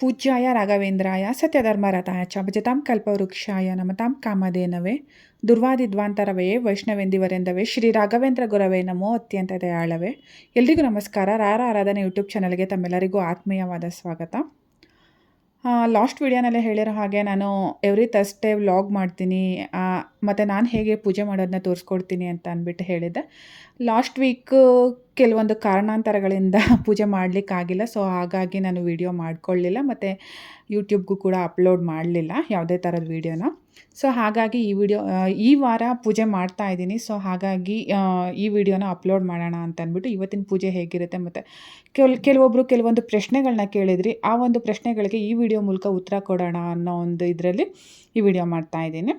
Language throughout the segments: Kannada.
ಪೂಜ್ಯಾಯ ರಾಘವೇಂದ್ರಾಯ, ಸತ್ಯಧರ್ಮರಥಾಯ ಚ ಭಜತಾಂ ಕಲ್ಪವೃಕ್ಷಾಯ ನಮತಾಂ ಕಾಮಧೇನವೇ. ದುರ್ವಾದಿದ್ವಾಂತರವೇ, ವೈಷ್ಣವೆಂದಿವರೆಂದವೇ, ಶ್ರೀ ರಾಘವೇಂದ್ರ ಗುರವೇ ನಮೋ ಅತ್ಯಂತ ದಯಾಳವೇ. ಎಲ್ರಿಗೂ ನಮಸ್ಕಾರ. ರಾರ ಆರಾಧನೆ ಯೂಟ್ಯೂಬ್ ಚಾನಲ್ಗೆ ತಮ್ಮೆಲ್ಲರಿಗೂ ಆತ್ಮೀಯವಾದ ಸ್ವಾಗತ. ಲಾಸ್ಟ್ ವಿಡಿಯೋನಲ್ಲೇ ಹೇಳಿರೋ ಹಾಗೆ ನಾನು ಎವ್ರಿ ಥರ್ಸ್ಡೇ ವ್ಲಾಗ್ ಮಾಡ್ತೀನಿ. ಮತ್ತು ನಾನು ಹೇಗೆ ಪೂಜೆ ಮಾಡೋದನ್ನ ತೋರಿಸ್ಕೊಡ್ತೀನಿ ಅಂತ ಅಂದ್ಬಿಟ್ಟು ಹೇಳಿದ್ದೆ. ಲಾಸ್ಟ್ ವೀಕ್ ಕೆಲವೊಂದು ಕಾರಣಾಂತರಗಳಿಂದ ಪೂಜೆ ಮಾಡಲಿಕ್ಕಾಗಿಲ್ಲ. ಸೊ ಹಾಗಾಗಿ ನಾನು ವಿಡಿಯೋ ಮಾಡ್ಕೊಳ್ಳಿಲ್ಲ. ಮತ್ತು ಯೂಟ್ಯೂಬ್ಗೂ ಕೂಡ ಅಪ್ಲೋಡ್ ಮಾಡಲಿಲ್ಲ ಯಾವುದೇ ಥರದ ವೀಡಿಯೋನ ಸೊ ಹಾಗಾಗಿ ಈ ವಿಡಿಯೋ ಈ ವಾರ ಪೂಜೆ ಮಾಡ್ತಾ ಇದ್ದೀನಿ. ಸೊ ಹಾಗಾಗಿ ಈ ವಿಡಿಯೋನ ಅಪ್ಲೋಡ್ ಮಾಡೋಣ ಅಂತ ಅಂದ್ಬಿಟ್ಟು ಇವತ್ತಿನ ಪೂಜೆ ಹೇಗಿರುತ್ತೆ ಮತ್ತು ಕೆಲ್ ಕೆಲವೊಬ್ಬರು ಕೆಲವೊಂದು ಪ್ರಶ್ನೆಗಳನ್ನ ಕೇಳಿದ್ರಿ. ಆ ಒಂದು ಪ್ರಶ್ನೆಗಳಿಗೆ ಈ ವಿಡಿಯೋ ಮೂಲಕ ಉತ್ತರ ಕೊಡೋಣ ಅನ್ನೋ ಒಂದು ಇದರಲ್ಲಿ ಈ ವಿಡಿಯೋ ಮಾಡ್ತಾ ಇದ್ದೀನಿ.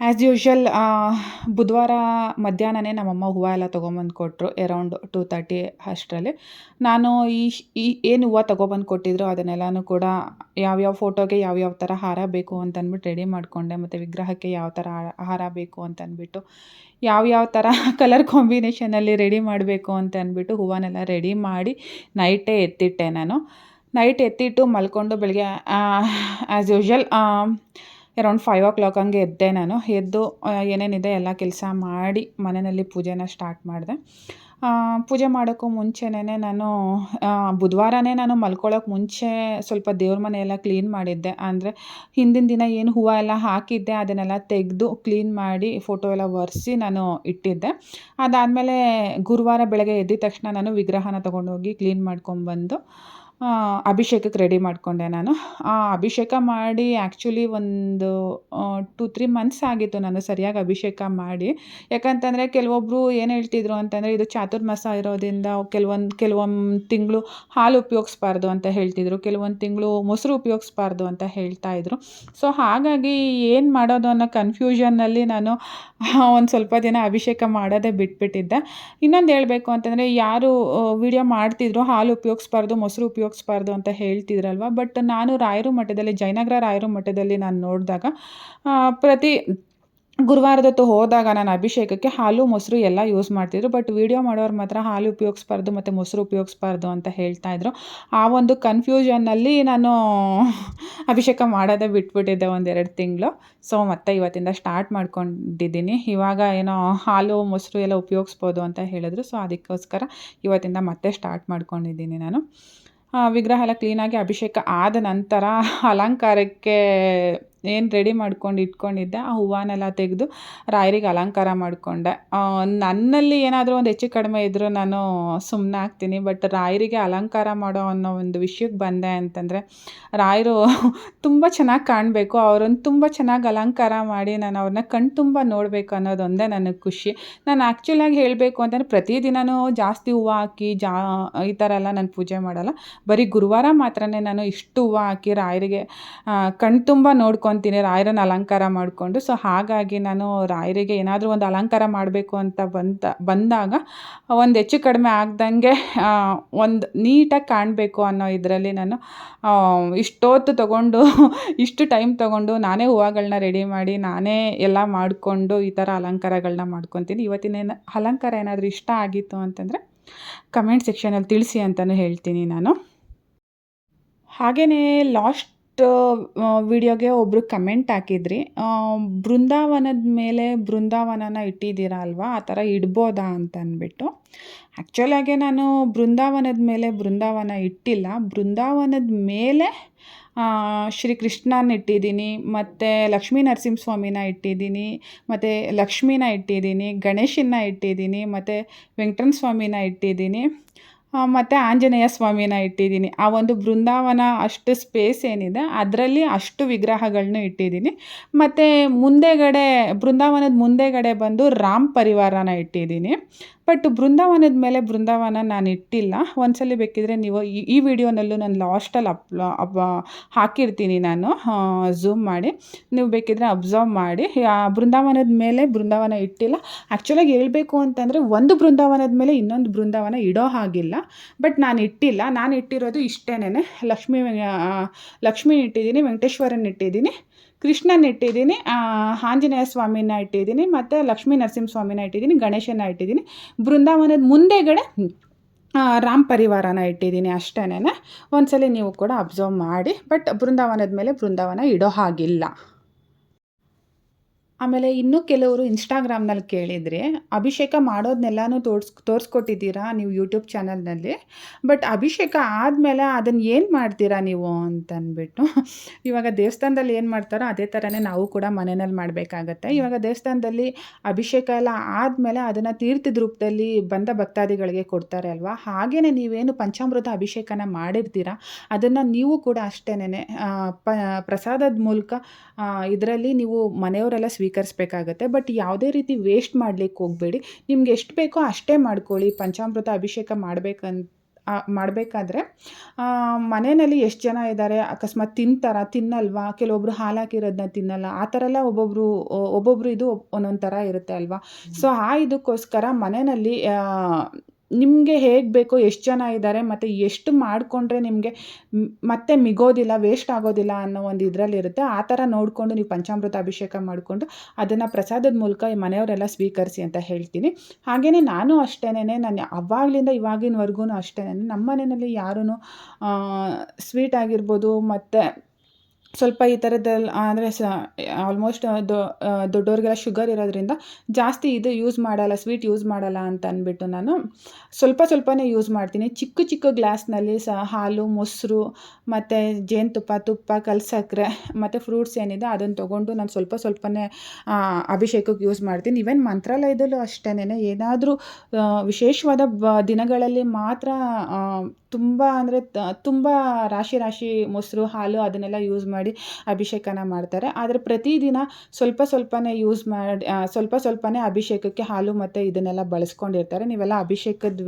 ಆ್ಯಸ್ ಯೂಶ್ವಲ್ ಬುಧವಾರ ಮಧ್ಯಾಹ್ನನೇ ನಮ್ಮಮ್ಮ ಹೂವು ಎಲ್ಲ ತೊಗೊಂಬಂದು ಕೊಟ್ಟರು ಎರೌಂಡ್ ಟೂ ತರ್ಟಿ ಅಷ್ಟರಲ್ಲಿ. ನಾನು ಈ ಈ, ಏನು ಹೂವು ತೊಗೊಬಂದು ಕೊಟ್ಟಿದ್ರು ಅದನ್ನೆಲ್ಲನೂ ಕೂಡ ಯಾವ್ಯಾವ ಫೋಟೋಗೆ ಯಾವ್ಯಾವ ಥರ ಹಾರ ಬೇಕು ಅಂತಂದ್ಬಿಟ್ಟು ರೆಡಿ ಮಾಡಿಕೊಂಡೆ, ಮತ್ತು ವಿಗ್ರಹಕ್ಕೆ ಯಾವ ಥರ ಹಾರ- ಬೇಕು ಅಂತ ಅಂದ್ಬಿಟ್ಟು ಯಾವ್ಯಾವ ಥರ ಕಲರ್ ಕಾಂಬಿನೇಷನಲ್ಲಿ ರೆಡಿ ಮಾಡಬೇಕು ಅಂತ ಅಂದ್ಬಿಟ್ಟು ಹೂವನ್ನೆಲ್ಲ ರೆಡಿ ಮಾಡಿ ನೈಟೇ ಎತ್ತಿಟ್ಟೆ ನಾನು. ನೈಟ್ ಎತ್ತಿಟ್ಟು ಮಲ್ಕೊಂಡು ಬೆಳಗ್ಗೆ as usual around five o'clock ಹಂಗೆ ಎದ್ದೆ ನಾನು. ಎದ್ದು ಏನೇನಿದೆ ಎಲ್ಲ ಕೆಲಸ ಮಾಡಿ ಮನೆಯಲ್ಲಿ ಪೂಜೆನ ಸ್ಟಾರ್ಟ್ ಮಾಡಿದೆ. ಪೂಜೆ ಮಾಡೋಕ್ಕೂ ಮುಂಚೆನೇ ನಾನು ಬುಧವಾರನೇ ನಾನು ಮಲ್ಕೊಳ್ಳೋಕೆ ಮುಂಚೆ ಸ್ವಲ್ಪ ದೇವ್ರ ಮನೆ ಎಲ್ಲ ಕ್ಲೀನ್ ಮಾಡಿದ್ದೆ. ಅಂದರೆ ಹಿಂದಿನ ದಿನ ಏನು ಹೂವು ಎಲ್ಲ ಹಾಕಿದ್ದೆ ಅದನ್ನೆಲ್ಲ ತೆಗೆದು ಕ್ಲೀನ್ ಮಾಡಿ ಫೋಟೋ ಎಲ್ಲ ಒರೆಸಿ ನಾನು ಇಟ್ಟಿದ್ದೆ. ಅದಾದಮೇಲೆ ಗುರುವಾರ ಬೆಳಗ್ಗೆ ಎದ್ದಿದ ತಕ್ಷಣ ನಾನು ವಿಗ್ರಹನ ತೊಗೊಂಡೋಗಿ ಕ್ಲೀನ್ ಮಾಡ್ಕೊಂಬಂದು ಅಭಿಷೇಕಕ್ಕೆ ರೆಡಿ ಮಾಡಿಕೊಂಡೆ ನಾನು. ಆ, ಅಭಿಷೇಕ ಮಾಡಿ ಆ್ಯಕ್ಚುಲಿ ಒಂದು ಟು ತ್ರೀ ಮಂತ್ಸ್ ಆಗಿತ್ತು ನಾನು ಸರಿಯಾಗಿ ಅಭಿಷೇಕ ಮಾಡಿ. ಯಾಕಂತಂದರೆ ಕೆಲವೊಬ್ಬರು ಏನು ಹೇಳ್ತಿದ್ರು ಅಂತಂದರೆ ಇದು ಚಾತುರ್ಮಾಸ ಇರೋದ್ರಿಂದ ಕೆಲವೊಂದು ಕೆಲವೊಂದು ತಿಂಗಳು ಹಾಲು ಉಪಯೋಗಿಸ್ಬಾರ್ದು ಅಂತ ಹೇಳ್ತಿದ್ರು. ಕೆಲವೊಂದು ತಿಂಗಳು ಮೊಸರು ಉಪಯೋಗಿಸ್ಬಾರ್ದು ಅಂತ ಹೇಳ್ತಾ ಇದ್ರು. ಸೊ ಹಾಗಾಗಿ ಏನು ಮಾಡೋದು ಅನ್ನೋ ಕನ್ಫ್ಯೂಷನ್ನಲ್ಲಿ ನಾನು ಒಂದು ಸ್ವಲ್ಪ ದಿನ ಅಭಿಷೇಕ ಮಾಡೋದೇ ಬಿಟ್ಬಿಟ್ಟಿದ್ದೆ. ಇನ್ನೊಂದು ಹೇಳಬೇಕು ಅಂತಂದರೆ ಯಾರು ವಿಡಿಯೋ ಮಾಡ್ತಿದ್ರು ಹಾಲು ಉಪಯೋಗಿಸ್ಬಾರ್ದು, ಮೊಸರು ಉಪಯೋಗಿಸ್ಬಾರ್ದು ಅಂತ ಹೇಳ್ತಿದ್ರಲ್ವ? ಬಟ್ ನಾನು ರಾಯರು ಮಠದಲ್ಲಿ, ಜಯನಗರ ರಾಯರು ಮಠದಲ್ಲಿ ನಾನು ನೋಡಿದಾಗ ಪ್ರತಿ ಗುರುವಾರದೊತ್ತು ಹೋದಾಗ ನಾನು ಅಭಿಷೇಕಕ್ಕೆ ಹಾಲು, ಮೊಸರು ಎಲ್ಲ ಯೂಸ್ ಮಾಡ್ತಿದ್ರು. ಬಟ್ ವಿಡಿಯೋ ಮಾಡೋರು ಮಾತ್ರ ಹಾಲು ಉಪಯೋಗಿಸ್ಬಾರ್ದು ಮತ್ತು ಮೊಸರು ಉಪಯೋಗಿಸ್ಬಾರ್ದು ಅಂತ ಹೇಳ್ತಾ ಇದ್ರು. ಆ ಒಂದು ಕನ್ಫ್ಯೂಷನ್ನಲ್ಲಿ ನಾನು ಅಭಿಷೇಕ ಮಾಡೋದೇ ಬಿಟ್ಬಿಟ್ಟಿದ್ದೆ ಒಂದೆರಡು ತಿಂಗಳು. ಸೊ ಮತ್ತೆ ಇವತ್ತಿಂದ ಸ್ಟಾರ್ಟ್ ಮಾಡ್ಕೊಂಡಿದ್ದೀನಿ. ಇವಾಗ ಏನೋ ಹಾಲು, ಮೊಸರು ಎಲ್ಲ ಉಪಯೋಗಿಸ್ಬೋದು ಅಂತ ಹೇಳಿದ್ರು. ಸೊ ಅದಕ್ಕೋಸ್ಕರ ಇವತ್ತಿಂದ ಮತ್ತೆ ಸ್ಟಾರ್ಟ್ ಮಾಡ್ಕೊಂಡಿದ್ದೀನಿ ನಾನು. ವಿಗ್ರಹ ಎಲ್ಲ ಕ್ಲೀನಾಗಿ ಅಭಿಷೇಕ ಆದ ನಂತರ ಅಲಂಕಾರಕ್ಕೆ ಏನು ರೆಡಿ ಮಾಡ್ಕೊಂಡು ಇಟ್ಕೊಂಡಿದ್ದೆ, ಆ ಹೂವನ್ನೆಲ್ಲ ತೆಗೆದು ರಾಯರಿಗೆ ಅಲಂಕಾರ ಮಾಡಿಕೊಂಡೆ. ನನ್ನಲ್ಲಿ ಏನಾದರೂ ಒಂದು ಹೆಚ್ಚು ಕಡಿಮೆ ಇದ್ದರೂ ನಾನು ಸುಮ್ಮನೆ ಆಗ್ತೀನಿ ಬಟ್ ರಾಯರಿಗೆ ಅಲಂಕಾರ ಮಾಡೋ ಅನ್ನೋ ಒಂದು ವಿಷಯಕ್ಕೆ ಬಂದೆ ಅಂತಂದರೆ, ರಾಯರು ತುಂಬ ಚೆನ್ನಾಗಿ ಕಾಣಬೇಕು, ಅವ್ರನ್ನ ತುಂಬ ಚೆನ್ನಾಗಿ ಅಲಂಕಾರ ಮಾಡಿ ನಾನು ಅವ್ರನ್ನ ಕಣ್ ತುಂಬ ನೋಡಬೇಕು ಅನ್ನೋದೊಂದೇ ನನಗೆ ಖುಷಿ. ನಾನು ಆ್ಯಕ್ಚುಲಾಗಿ ಹೇಳಬೇಕು ಅಂತಂದರೆ ಪ್ರತಿದಿನವೂ ಜಾಸ್ತಿ ಹೂವು ಹಾಕಿ ಜಾ, ಈ ಥರ ಎಲ್ಲ ನಾನು ಪೂಜೆ ಮಾಡಲ್ಲ. ಬರೀ ಗುರುವಾರ ಮಾತ್ರನೇ ನಾನು ಇಷ್ಟು ಹೂವು ಹಾಕಿ ರಾಯರಿಗೆ ಕಣ್ ತುಂಬ ನೋಡ್ಕೊತೀನಿ ರಾಯರನ್ನು ಅಲಂಕಾರ ಮಾಡಿಕೊಂಡು. ಸೊ ಹಾಗಾಗಿ ನಾನು ರಾಯರಿಗೆ ಏನಾದರೂ ಒಂದು ಅಲಂಕಾರ ಮಾಡಬೇಕು ಅಂತ ಬಂದ ಬಂದಾಗ ಒಂದು ಹೆಚ್ಚು ಕಡಿಮೆ ಆಗ್ದಂಗೆ ಒಂದು ನೀಟಾಗಿ ಕಾಣಬೇಕು ಅನ್ನೋ ಇದರಲ್ಲಿ ನಾನು ಇಷ್ಟೊತ್ತು ತಗೊಂಡು, ಇಷ್ಟು ಟೈಮ್ ತಗೊಂಡು ನಾನೇ ಹೂವುಗಳನ್ನ ರೆಡಿ ಮಾಡಿ, ನಾನೇ ಎಲ್ಲ ಮಾಡಿಕೊಂಡು ಈ ಥರ ಅಲಂಕಾರಗಳನ್ನ ಮಾಡ್ಕೊತೀನಿ. ಇವತ್ತಿನ ಅಲಂಕಾರ ಏನಾದರೂ ಇಷ್ಟ ಆಗಿತ್ತು ಅಂತಂದರೆ ಕಮೆಂಟ್ ಸೆಕ್ಷನಲ್ಲಿ ತಿಳಿಸಿ ಅಂತಲೂ ಹೇಳ್ತೀನಿ ನಾನು. ಹಾಗೆಯೇ ಲಾಸ್ಟ್ ವಿಡಿಯೋಗೆ ಒಬ್ಬರು ಕಮೆಂಟ್ ಹಾಕಿದ್ರಿ. ಬೃಂದಾವನದ ಮೇಲೆ ಬೃಂದಾವನನ ಇಟ್ಟಿದ್ದೀರಾ ಅಲ್ವಾ? ಆ ಥರ ಇಡ್ಬೋದಾ ಅಂತ ಅಂದ್ಬಿಟ್ಟು. ಆ್ಯಕ್ಚುಲಾಗೆ ನಾನು ಬೃಂದಾವನದ ಮೇಲೆ ಬೃಂದಾವನ ಇಟ್ಟಿಲ್ಲ. ಬೃಂದಾವನದ ಮೇಲೆ ಶ್ರೀ ಕೃಷ್ಣನ ಇಟ್ಟಿದ್ದೀನಿ, ಮತ್ತು ಲಕ್ಷ್ಮೀ ನರಸಿಂಹಸ್ವಾಮಿನ ಇಟ್ಟಿದ್ದೀನಿ, ಮತ್ತು ಲಕ್ಷ್ಮೀನ ಇಟ್ಟಿದ್ದೀನಿ, ಗಣೇಶನ್ನ ಇಟ್ಟಿದ್ದೀನಿ, ಮತ್ತು ವೆಂಕಟನ ಸ್ವಾಮಿನ ಇಟ್ಟಿದ್ದೀನಿ. ಮತ್ತು ಆಂಜನೇಯ ಸ್ವಾಮಿನ ಇಟ್ಟಿದ್ದೀನಿ. ಆ ಒಂದು ಬೃಂದಾವನ ಅಷ್ಟು ಸ್ಪೇಸ್ ಏನಿದೆ, ಅದರಲ್ಲಿ ಅಷ್ಟು ವಿಗ್ರಹಗಳನ್ನ ಇಟ್ಟಿದ್ದೀನಿ. ಮತ್ತು ಮುಂದೆಗಡೆ, ಬೃಂದಾವನದ ಮುಂದೆಗಡೆ ಬಂದು ರಾಮ್ ಪರಿವಾರನ ಇಟ್ಟಿದ್ದೀನಿ. ಬಟ್ ಬೃಂದಾವನದ ಮೇಲೆ ಬೃಂದಾವನ ನಾನು ಇಟ್ಟಿಲ್ಲ. ಒಂದ್ಸಲ ಬೇಕಿದ್ರೆ ನೀವು ಈ ಈ ವಿಡಿಯೋನಲ್ಲೂ ನಾನು ಲಾಸ್ಟಲ್ಲಿ ಅಪ್ಲೋ ಅಪ್, ಹಾಕಿರ್ತೀನಿ ನಾನು. ಝೂಮ್ ಮಾಡಿ. ನೀವು ಬೇಕಿದ್ರೆ ಅಬ್ಸರ್ವ್ ಮಾಡಿ. ಬೃಂದಾವನದ ಮೇಲೆ ಬೃಂದಾವನ ಇಟ್ಟಿಲ್ಲ. ಆ್ಯಕ್ಚುಲಾಗಿ ಹೇಳಬೇಕು ಅಂತಂದರೆ ಒಂದು ಬೃಂದಾವನದ ಮೇಲೆ ಇನ್ನೊಂದು ಬೃಂದಾವನ ಇಡೋ ಹಾಗಿಲ್ಲ. ಬಟ್ ನಾನು ಇಟ್ಟಿಲ್ಲ. ನಾನು ಇಟ್ಟಿರೋದು ಇಷ್ಟೇನೆ ಲಕ್ಷ್ಮೀ ಲಕ್ಷ್ಮೀ ಇಟ್ಟಿದ್ದೀನಿ, ವೆಂಕಟೇಶ್ವರನ ಇಟ್ಟಿದ್ದೀನಿ. ಕೃಷ್ಣನ ಇಟ್ಟಿದ್ದೀನಿ ಆಂಜನೇಯ ಸ್ವಾಮಿನ ಇಟ್ಟಿದ್ದೀನಿ, ಮತ್ತು ಲಕ್ಷ್ಮೀ ನರಸಿಂಹ ಸ್ವಾಮಿನ ಇಟ್ಟಿದ್ದೀನಿ, ಗಣೇಶನ ಇಟ್ಟಿದ್ದೀನಿ. ಬೃಂದಾವನದ ಮುಂದೆಗಡೆ ರಾಮ್ ಪರಿವಾರನ ಇಟ್ಟಿದ್ದೀನಿ ಅಷ್ಟೇನೆ ಒಂದ್ಸಲಿ ನೀವು ಕೂಡ ಅಬ್ಸರ್ವ್ ಮಾಡಿ ಬಟ್ ಬೃಂದಾವನದ ಮೇಲೆ ಬೃಂದಾವನ ಇಡೋ ಹಾಗಿಲ್ಲ. ಆಮೇಲೆ ಇನ್ನೂ ಕೆಲವರು ಇನ್ಸ್ಟಾಗ್ರಾಮ್ನಲ್ಲಿ ಕೇಳಿದರೆ, ಅಭಿಷೇಕ ಮಾಡೋದನ್ನೆಲ್ಲನೂ ತೋರ್ಸ್ ತೋರಿಸ್ಕೊಟ್ಟಿದ್ದೀರಾ ನೀವು ಯೂಟ್ಯೂಬ್ ಚಾನಲ್ನಲ್ಲಿ? ಬಟ್ ಅಭಿಷೇಕ ಆದಮೇಲೆ ಅದನ್ನು ಏನು ಮಾಡ್ತೀರಾ ನೀವು? ಅಂತಂದ್ಬಿಟ್ಟು ಇವಾಗ ದೇವಸ್ಥಾನದಲ್ಲಿ ಏನು ಮಾಡ್ತಾರೋ ಅದೇ ಥರನೇ ನಾವು ಕೂಡ ಮನೆಯಲ್ಲಿ ಮಾಡಬೇಕಾಗತ್ತೆ. ಇವಾಗ ದೇವಸ್ಥಾನದಲ್ಲಿ ಅಭಿಷೇಕ ಎಲ್ಲ ಆದಮೇಲೆ ಅದನ್ನು ತೀರ್ಥದ ರೂಪದಲ್ಲಿ ಬಂದ ಭಕ್ತಾದಿಗಳಿಗೆ ಕೊಡ್ತಾರೆ ಅಲ್ವಾ? ಹಾಗೆಯೇ ನೀವೇನು ಪಂಚಾಮೃತ ಅಭಿಷೇಕನ ಮಾಡಿರ್ತೀರಾ? ಅದನ್ನು ನೀವು ಕೂಡ ಅಷ್ಟೇನೆ ಪ, ಪ್ರಸಾದದ ಮೂಲಕ ಇದರಲ್ಲಿ ನೀವು ಮನೆಯವರೆಲ್ಲ ಸ್ವೀಕರಿಸ್ಬೇಕಾಗತ್ತೆ. ಬಟ್ ಯಾವುದೇ ರೀತಿ ವೇಸ್ಟ್ ಮಾಡ್ಲಿಕ್ಕೆ ಹೋಗಬೇಡಿ. ನಿಮ್ಗೆ ಎಷ್ಟು ಬೇಕೋ ಅಷ್ಟೇ ಮಾಡ್ಕೊಳ್ಳಿ. ಪಂಚಾಮೃತ ಅಭಿಷೇಕ ಮಾಡಬೇಕಂತ ಮಾಡಬೇಕಾದ್ರೆ ಮನೆಯಲ್ಲಿ ಎಷ್ಟು ಜನ ಇದ್ದಾರೆ? ಅಕಸ್ಮಾತ್ ತಿಂತಾರ? ತಿನ್ನಲ್ವಾ? ಕೆಲವೊಬ್ರು ಹಾಲು ಹಾಕಿರೋದನ್ನ ತಿನ್ನಲ್ಲ. ಆ ಥರ ಎಲ್ಲ ಒಬ್ಬೊಬ್ಬರು ಒಬ್ಬೊಬ್ರು ಇದು ಒಂದೊಂದು ಥರ ಇರುತ್ತೆ ಅಲ್ವಾ? ಸೊ ಆ ಇದಕ್ಕೋಸ್ಕರ ಮನೆಯಲ್ಲಿ ನಿಮಗೆ ಹೇಗೆ ಬೇಕೋ ಎಷ್ಟು ಜನ ಇದ್ದಾರೆ ಮತ್ತು ಎಷ್ಟು ಮಾಡಿಕೊಂಡ್ರೆ ನಿಮಗೆ ಮತ್ತೆ ಮಿಗೋದಿಲ್ಲ ವೇಸ್ಟ್ ಆಗೋದಿಲ್ಲ ಅನ್ನೋ ಒಂದು ಇದರಲ್ಲಿರುತ್ತೆ ಆ ಥರ ನೋಡಿಕೊಂಡು ನೀವು ಪಂಚಾಮೃತ ಅಭಿಷೇಕ ಮಾಡಿಕೊಂಡು ಅದನ್ನು ಪ್ರಸಾದದ ಮೂಲಕ ಈ ಮನೆಯವರೆಲ್ಲ ಸ್ವೀಕರಿಸಿ ಅಂತ ಹೇಳ್ತೀನಿ. ಹಾಗೆಯೇ ನಾನು ಅಷ್ಟೇ ನಾನು ಅವಾಗಲಿಂದ ಇವಾಗಿನವರೆಗೂ ಅಷ್ಟೇ ನಮ್ಮ ಮನೆಯಲ್ಲಿ ಯಾರೂ ಸ್ವೀಟ್ ಆಗಿರ್ಬೋದು ಮತ್ತು ಸ್ವಲ್ಪ ಈ ಥರದ್ದೆಲ್ಲ ಅಂದರೆ ಸ ಆಲ್ಮೋಸ್ಟ್ ದೊಡ್ಡವ್ರಿಗೆಲ್ಲ ಶುಗರ್ ಇರೋದ್ರಿಂದ ಜಾಸ್ತಿ ಇದು ಯೂಸ್ ಮಾಡಲ್ಲ ಸ್ವೀಟ್ ಯೂಸ್ ಮಾಡಲ್ಲ ಅಂತ ಅಂದ್ಬಿಟ್ಟು ನಾನು ಸ್ವಲ್ಪ ಸ್ವಲ್ಪನೇ ಯೂಸ್ ಮಾಡ್ತೀನಿ. ಚಿಕ್ಕ ಚಿಕ್ಕ ಗ್ಲಾಸ್ನಲ್ಲಿ ಸಹ ಹಾಲು, ಮೊಸರು ಮತ್ತು ಜೇನುತುಪ್ಪ, ತುಪ್ಪ ಕಲ್ಸಕ್ಕರೆ ಮತ್ತು ಫ್ರೂಟ್ಸ್ ಏನಿದೆ ಅದನ್ನು ತೊಗೊಂಡು ನಾನು ಸ್ವಲ್ಪ ಸ್ವಲ್ಪನೇ ಅಭಿಷೇಕಕ್ಕೆ ಯೂಸ್ ಮಾಡ್ತೀನಿ. ಈವನ್ ಮಂತ್ರಾಲಯದಲ್ಲೂ ಅಷ್ಟೇನೆ ಏನಾದರೂ ವಿಶೇಷವಾದ ಬ, ದಿನಗಳಲ್ಲಿ ಮಾತ್ರ ತುಂಬ ಅಂದರೆ ತುಂಬ ರಾಶಿ ರಾಶಿ ಮೊಸರು, ಹಾಲು ಅದನ್ನೆಲ್ಲ ಯೂಸ್ ಮಾಡಿ ಅಭಿಷೇಕನ ಮಾಡ್ತಾರೆ. ಆದರೆ ಪ್ರತಿದಿನ ಸ್ವಲ್ಪ ಸ್ವಲ್ಪನೇ ಯೂಸ್ ಮಾಡಿ ಸ್ವಲ್ಪ ಸ್ವಲ್ಪನೇ ಅಭಿಷೇಕಕ್ಕೆ ಹಾಲು ಮತ್ತು ಇದನ್ನೆಲ್ಲ ಬಳಸ್ಕೊಂಡಿರ್ತಾರೆ. ನೀವೆಲ್ಲ ಅಭಿಷೇಕದ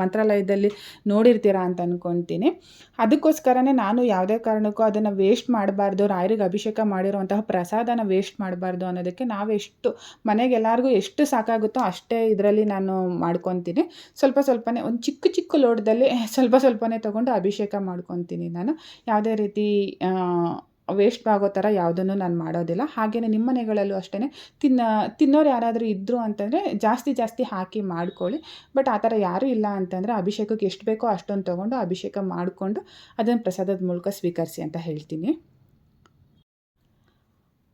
ಮಂತ್ರಾಲಯದಲ್ಲಿ ನೋಡಿರ್ತೀರಾ ಅಂತ ಅಂದ್ಕೊತೀನಿ ಅದಕ್ಕೋಸ್ಕರನೇ ನಾನು ಯಾವುದೇ ಕಾರಣಕ್ಕೂ ಅದನ್ನು ವೇಸ್ಟ್ ಮಾಡಬಾರ್ದು, ರಾಯರಿಗೆ ಅಭಿಷೇಕ ಮಾಡಿರುವಂತಹ ಪ್ರಸಾದನ ವೇಸ್ಟ್ ಮಾಡಬಾರ್ದು ಅನ್ನೋದಕ್ಕೆ ನಾವೆಷ್ಟು ಮನೆಗೆ ಎಲ್ಲರಿಗೂ ಎಷ್ಟು ಸಾಕಾಗುತ್ತೋ ಅಷ್ಟೇ ಇದರಲ್ಲಿ ನಾನು ಮಾಡ್ಕೊತೀನಿ. ಸ್ವಲ್ಪ ಸ್ವಲ್ಪನೇ ಒಂದು ಚಿಕ್ಕ ಚಿಕ್ಕ ಲೋಟದಲ್ಲಿ ಸ್ವಲ್ಪ ಸ್ವಲ್ಪನೇ ತೊಗೊಂಡು ಅಭಿಷೇಕ ಮಾಡ್ಕೊತೀನಿ ನಾನು. ಯಾವುದೇ ರೀತಿ ವೇಸ್ಟ್ ಆಗೋ ಥರ ಯಾವುದನ್ನು ನಾನು ಮಾಡೋದಿಲ್ಲ. ಹಾಗೆಯೇ ನಿಮ್ಮ ಮನೆಗಳಲ್ಲೂ ಅಷ್ಟೇ ತಿನ್ನ, ತಿನ್ನೋರು ಯಾರಾದರೂ ಇದ್ದರು ಅಂತಂದರೆ ಜಾಸ್ತಿ ಜಾಸ್ತಿ ಹಾಕಿ ಮಾಡ್ಕೊಳ್ಳಿ. ಬಟ್ ಆ ಥರ ಯಾರೂ ಇಲ್ಲ ಅಂತಂದರೆ ಅಭಿಷೇಕಕ್ಕೆ ಎಷ್ಟು ಬೇಕೋ ಅಷ್ಟೊಂದು ತೊಗೊಂಡು ಅಭಿಷೇಕ ಮಾಡಿಕೊಂಡು ಅದನ್ನು ಪ್ರಸಾದದ ಮೂಲಕ ಸ್ವೀಕರಿಸಿ ಅಂತ ಹೇಳ್ತೀನಿ.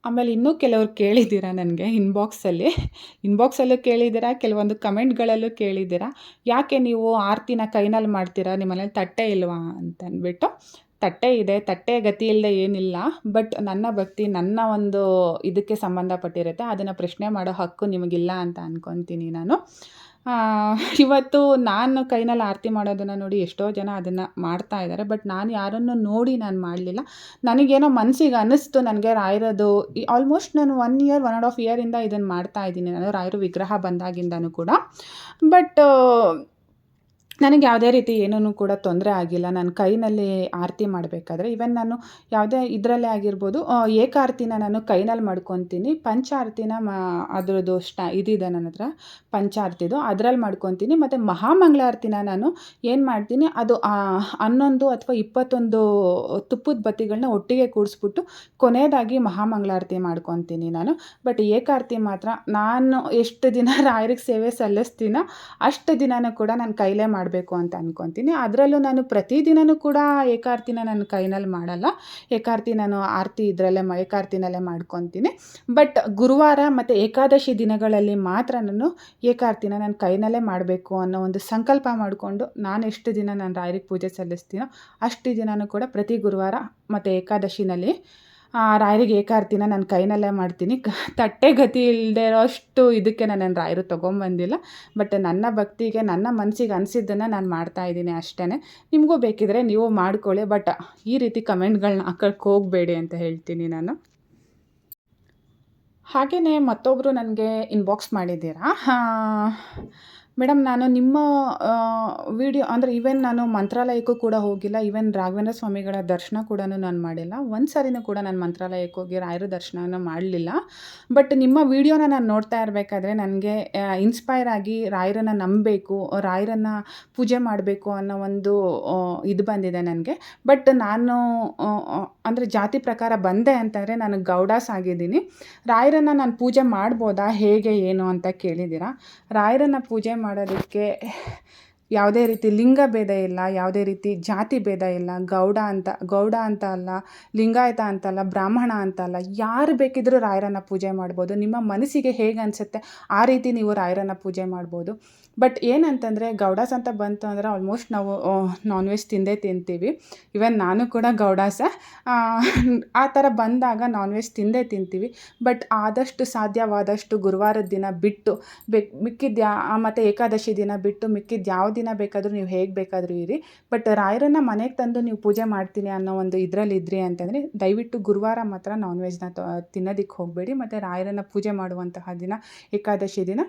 ಆಮೇಲೆ ಇನ್ನೂ ಕೆಲವರು ಕೇಳಿದ್ದೀರಾ ನನಗೆ ಇನ್ಬಾಕ್ಸಲ್ಲಿ ಇನ್ಬಾಕ್ಸಲ್ಲೂ ಕೇಳಿದ್ದೀರಾ? ಕೆಲವೊಂದು ಕಮೆಂಟ್ಗಳಲ್ಲೂ ಕೇಳಿದ್ದೀರಾ? ಯಾಕೆ ನೀವು ಆರತಿನ ಕೈನಲ್ಲಿ ಮಾಡ್ತೀರಾ? ನಿಮ್ಮನೇಲಿ ತಟ್ಟೆ ಇಲ್ವಾ ಅಂತಂದ್ಬಿಟ್ಟು. ತಟ್ಟೆ ಇದೆ ತಟ್ಟೆ ಗತಿ ಇಲ್ಲದೆ ಏನಿಲ್ಲ, ಬಟ್ ನನ್ನ ಭಕ್ತಿ ನನ್ನ ಒಂದು ಇದಕ್ಕೆ ಸಂಬಂಧಪಟ್ಟಿರುತ್ತೆ. ಅದನ್ನು ಪ್ರಶ್ನೆ ಮಾಡೋ ಹಕ್ಕು ನಿಮಗಿಲ್ಲ ಅಂತ ಅಂದ್ಕೊತೀನಿ ನಾನು. ಇವತ್ತು ನಾನು ಕೈನಲ್ಲಿ ಆರತಿ ಮಾಡೋದನ್ನು ನೋಡಿ ಎಷ್ಟೋ ಜನ ಅದನ್ನು ಮಾಡ್ತಾ ಇದ್ದಾರೆ ಬಟ್ ನಾನು ಯಾರನ್ನು ನೋಡಿ ನಾನು ಮಾಡಲಿಲ್ಲ. ನನಗೇನೋ ಮನಸ್ಸಿಗೆ ಅನ್ನಿಸ್ತು, ನನಗೆ ರಾಯರದು ಆಲ್ಮೋಸ್ಟ್ ನಾನು one year one and half ಇಯರಿಂದ ಇದನ್ನು ಮಾಡ್ತಾ ಇದ್ದೀನಿ ನಾನು, ರಾಯರು ವಿಗ್ರಹ ಬಂದಾಗಿಂದನೂ ಕೂಡ. ಬಟ್ ನನಗೆ ಯಾವುದೇ ರೀತಿ ಏನೂ ಕೂಡ ತೊಂದರೆ ಆಗಿಲ್ಲ. ನಾನು ಕೈನಲ್ಲಿ ಆರತಿ ಮಾಡಬೇಕಾದ್ರೆ ಈವನ್ ನಾನು ಯಾವುದೇ ಇದರಲ್ಲೇ ಆಗಿರ್ಬೋದು ಏಕಾರತಿನ ನಾನು ಕೈನಲ್ಲಿ ಮಾಡ್ಕೊತೀನಿ. ಪಂಚಾರತಿನ ಮಾ, ಅದರದ್ದು ಸ್ಟ ಇದಿದೆ ನನ್ನ ಹತ್ರ. ಪಂಚಾರತಿದು. ಅದರಲ್ಲಿ ಮಾಡ್ಕೊತೀನಿ. ಮತ್ತು ಮಹಾಮಂಗಳಾರತಿನ ನಾನು ಏನು ಮಾಡ್ತೀನಿ, ಅದು ಹನ್ನೊಂದು ಅಥವಾ ಇಪ್ಪತ್ತೊಂದು ತುಪ್ಪದ ಬತ್ತಿಗಳನ್ನ ಒಟ್ಟಿಗೆ ಕೂಡಿಸ್ಬಿಟ್ಟು ಕೊನೆಯದಾಗಿ ಮಹಾಮಂಗಳಾರತಿ ಮಾಡ್ಕೊತೀನಿ ನಾನು. ಬಟ್ ಏಕಾರತಿ ಮಾತ್ರ ನಾನು ಎಷ್ಟು ದಿನ ರಾಯರಿಗೆ ಸೇವೆ ಸಲ್ಲಿಸ್ತೀನೋ ಅಷ್ಟು ದಿನವೂ ಕೂಡ ನಾನು ಕೈಲೇ ಮಾಡಿ ಮಾಡಬೇಕು ಅಂತ ಅಂದ್ಕೊತೀನಿ ಅದರಲ್ಲೂ ನಾನು ಪ್ರತಿದಿನವೂ ಕೂಡ ಏಕಾರ್ತಿನ ನಾನು ಕೈನಲ್ಲಿ ಮಾಡಲ್ಲ. ಏಕಾರ್ತಿ ನಾನು ಆರತಿ ಇದರಲ್ಲೇ ಮ, ಏಕಾರ್ತಿನಲ್ಲೇ ಮಾಡ್ಕೊತೀನಿ. ಬಟ್ ಗುರುವಾರ ಮತ್ತು ಏಕಾದಶಿ ದಿನಗಳಲ್ಲಿ ಮಾತ್ರ ನಾನು ಏಕಾರ್ತಿನ ನಾನು ಕೈನಲ್ಲೇ ಮಾಡಬೇಕು ಅನ್ನೋ ಒಂದು ಸಂಕಲ್ಪ ಮಾಡಿಕೊಂಡು ನಾನು ಎಷ್ಟು ದಿನ ನಾನು ರಾಯರಿಗೆ ಪೂಜೆ ಸಲ್ಲಿಸ್ತೀನೋ ಅಷ್ಟು ದಿನವೂ ಕೂಡ ಪ್ರತಿ ಗುರುವಾರ ಮತ್ತು ಏಕಾದಶಿನಲ್ಲಿ ರಾಯರಿಗೆ ಏಕಾರ್ತಿನ ನಾನು ಕೈನಲ್ಲೇ ಮಾಡ್ತೀನಿ. ತಟ್ಟೆ ಗತಿ ಇಲ್ಲದೆ ಇರೋ ಅಷ್ಟು ಇದಕ್ಕೆ ನಾನು ರಾಯರು ತೊಗೊಂಬಂದಿಲ್ಲ. ಬಟ್ ನನ್ನ ಭಕ್ತಿಗೆ, ನನ್ನ ಮನಸ್ಸಿಗೆ ಅನಿಸಿದ್ದನ್ನು ನಾನು ಮಾಡ್ತಾ ಇದ್ದೀನಿ ಅಷ್ಟೇ ನಿಮಗೂ ಬೇಕಿದ್ರೆ ನೀವು ಮಾಡ್ಕೊಳ್ಳಿ. ಬಟ್ ಈ ರೀತಿ ಕಮೆಂಟ್ಗಳನ್ನ ಹಾಕಕ್ಕೆ ಹೋಗಬೇಡಿ ಅಂತ ಹೇಳ್ತೀನಿ ನಾನು. ಹಾಗೆಯೇ ಮತ್ತೊಬ್ಬರು ನನಗೆ ಇನ್ಬಾಕ್ಸ್ ಮಾಡಿದ್ದೀರಾ? ಮೇಡಮ್, ನಾನು ನಿಮ್ಮ ವಿಡಿಯೋ, ಅಂದರೆ ಈವನ್ ನಾನು ಮಂತ್ರಾಲಯಕ್ಕೂ ಕೂಡ ಹೋಗಿಲ್ಲ ಈವನ್ ರಾಘವೇಂದ್ರ ಸ್ವಾಮಿಗಳ ದರ್ಶನ ಕೂಡ ನಾನು ಮಾಡಿಲ್ಲ. ಒಂದು ಸಾರಿನೂ ಕೂಡ ನಾನು ಮಂತ್ರಾಲಯಕ್ಕೆ ಹೋಗಿ ರಾಯರ ದರ್ಶನನ ಮಾಡಲಿಲ್ಲ. ಬಟ್ ನಿಮ್ಮ ವಿಡಿಯೋನ ನಾನು ನೋಡ್ತಾ ಇರಬೇಕಾದ್ರೆ ನನಗೆ ಇನ್ಸ್ಪೈರ್ ಆಗಿ ರಾಯರನ್ನು ನಂಬಬೇಕು, ರಾಯರನ್ನು ಪೂಜೆ ಮಾಡಬೇಕು ಅನ್ನೋ ಒಂದು ಇದು ಬಂದಿದೆ ನನಗೆ. ಬಟ್ ನಾನು ಅಂದರೆ ಜಾತಿ ಪ್ರಕಾರ ಬಂದೆ ಅಂತಂದರೆ ನಾನು ಗೌಡಾಸ್ ಆಗಿದ್ದೀನಿ. ರಾಯರನ್ನು ನಾನು ಪೂಜೆ ಮಾಡ್ಬೋದಾ, ಹೇಗೆ, ಏನು ಅಂತ ಕೇಳಿದ್ದೀರಾ? ರಾಯರನ್ನು ಪೂಜೆ ಮಾಡೋದಕ್ಕೆ ಯಾವುದೇ ರೀತಿ ಲಿಂಗ ಭೇದ ಇಲ್ಲ, ಯಾವುದೇ ರೀತಿ ಜಾತಿ ಭೇದ ಇಲ್ಲ, ಗೌಡ ಅಂತ ಗೌಡ ಅಂತ ಅಲ್ಲ, ಲಿಂಗಾಯತ ಅಂತಲ್ಲ ಬ್ರಾಹ್ಮಣ ಅಂತ ಅಲ್ಲ, ಯಾರು ಬೇಕಿದ್ದರೂ ರಾಯರನ್ನು ಪೂಜೆ ಮಾಡ್ಬೋದು. ನಿಮ್ಮ ಮನಸ್ಸಿಗೆ ಹೇಗೆ ಅನಿಸುತ್ತೆ ಆ ರೀತಿ ನೀವು ರಾಯರನ್ನು ಪೂಜೆ ಮಾಡ್ಬೋದು. ಬಟ್ ಏನಂತಂದರೆ, ಗೌಡಾಸ್ ಅಂತ ಬಂತು ಅಂದರೆ ಆಲ್ಮೋಸ್ಟ್ ನಾವು ನಾನ್ ವೆಜ್ ತಿಂದೇ ತಿಂತೀವಿ. ಇವನ್ ನಾನು ಕೂಡ ಗೌಡಾಸ. ಆ ಥರ ಬಂದಾಗ ನಾನ್ ವೆಜ್ ತಿಂದೇ ತಿಂತೀವಿ. ಬಟ್ ಆದಷ್ಟು ಸಾಧ್ಯವಾದಷ್ಟು ಗುರುವಾರದ ದಿನ ಬಿಟ್ಟು ಬೆಕ್ ಮಿಕ್ಕಿದ್ದು ಮತ್ತು ಏಕಾದಶಿ ದಿನ ಬಿಟ್ಟು ಮಿಕ್ಕಿದ್ದು ಯಾವ ದಿನ ಬೇಕಾದರೂ ನೀವು ಹೇಗೆ ಬೇಕಾದರೂ ಇರಿ. ಬಟ್ ರಾಯರನ್ನು ಮನೆಗೆ ತಂದು ನೀವು ಪೂಜೆ ಮಾಡ್ತೀನಿ ಅನ್ನೋ ಒಂದು ಇದರಲ್ಲಿ ಇದ್ರಿ ಅಂತಂದರೆ, ದಯವಿಟ್ಟು ಗುರುವಾರ ಮಾತ್ರ ನಾನ್ ವೆಜ್ನ ತಿನ್ನೋದಕ್ಕೆ ಹೋಗಬೇಡಿ. ಮತ್ತು ರಾಯರನ್ನು ಪೂಜೆ ಮಾಡುವಂತಹ ದಿನ ಏಕಾದಶಿ ದಿನ